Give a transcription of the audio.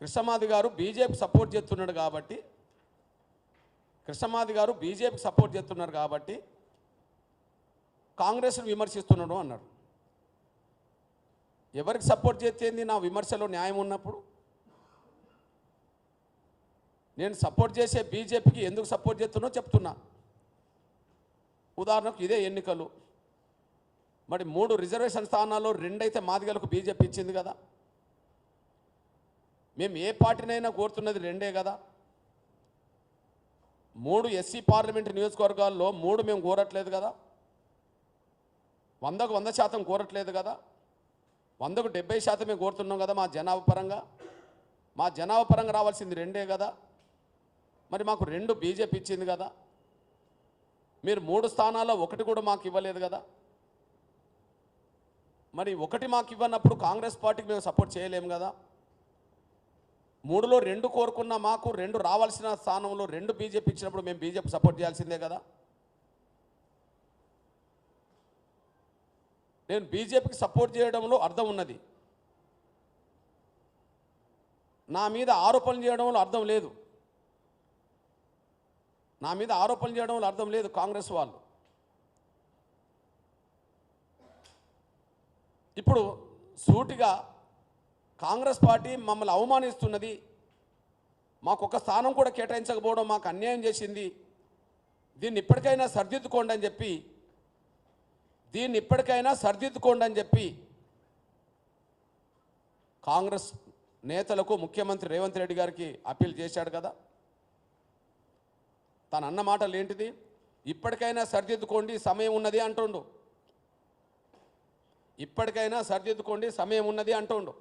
కృష్ణమాది గారు BJP support చేస్తున్నాడు కాబట్టి కృష్ణమాది గారు బీజేపీకి సపోర్ట్ చేస్తున్నారు కాబట్టి కాంగ్రెస్ను విమర్శిస్తున్నాడు అన్నారు. ఎవరికి సపోర్ట్ చేస్తేంది నా విమర్శలో న్యాయం ఉన్నప్పుడు? నేను సపోర్ట్ చేసే బీజేపీకి ఎందుకు సపోర్ట్ చేస్తున్నో చెప్తున్నా. ఉదాహరణకు ఇదే ఎన్నికలు. మరి మూడు రిజర్వేషన్ స్థానాల్లో రెండైతే మాదిగలకు బీజేపీ ఇచ్చింది కదా. మేము ఏ పార్టీనైనా కోరుతున్నది రెండే కదా. మూడు ఎస్సీ పార్లమెంట్ నియోజకవర్గాల్లో మూడు మేము కోరట్లేదు కదా. వందకు వంద శాతం కోరట్లేదు కదా. వందకు డెబ్బై శాతమే కోరుతున్నాం కదా మా జనాభా పరంగా. మా జనాభా పరంగా రావాల్సింది రెండే కదా. మరి మాకు రెండు బీజేపీ ఇచ్చింది కదా. మీరు మూడు స్థానాల్లో ఒకటి కూడా మాకు ఇవ్వలేదు కదా. మరి ఒకటి మాకు ఇవ్వనప్పుడు కాంగ్రెస్ పార్టీకి మేము సపోర్ట్ చేయలేము కదా. మూడులో రెండు కోరుకున్న మాకు రెండు రావాల్సిన స్థానంలో రెండు బీజేపీ ఇచ్చినప్పుడు మేము బీజేపీ సపోర్ట్ చేయాల్సిందే కదా? నేను బీజేపీకి సపోర్ట్ చేయడంలో అర్థం ఉన్నది. నా మీద ఆరోపణలు చేయడంలో అర్థం లేదు. నా మీద ఆరోపణలు చేయడంలో అర్థం లేదు కాంగ్రెస్ వాళ్ళు. ఇప్పుడు సూటిగా కాంగ్రెస్ పార్టీ మమ్మల్ని అవమానిస్తున్నది. మాకు ఒక స్థానం కూడా కేటాయించకపోవడం మాకు అన్యాయం చేసింది. దీన్ని ఇప్పటికైనా సరిదిద్దుకోండి అని చెప్పి దీన్ని ఇప్పటికైనా సరిదిద్దుకోండి అని చెప్పి కాంగ్రెస్ నేతలకు ముఖ్యమంత్రి రేవంత్ రెడ్డి గారికి అప్పీల్ చేశాడు కదా. తను అన్న మాటలు ఏంటిది? ఇప్పటికైనా సరిదిద్దుకోండి సమయం ఉన్నది అంటుండు. ఇప్పటికైనా సరిదిద్దుకోండి సమయం ఉన్నది అంటుండు.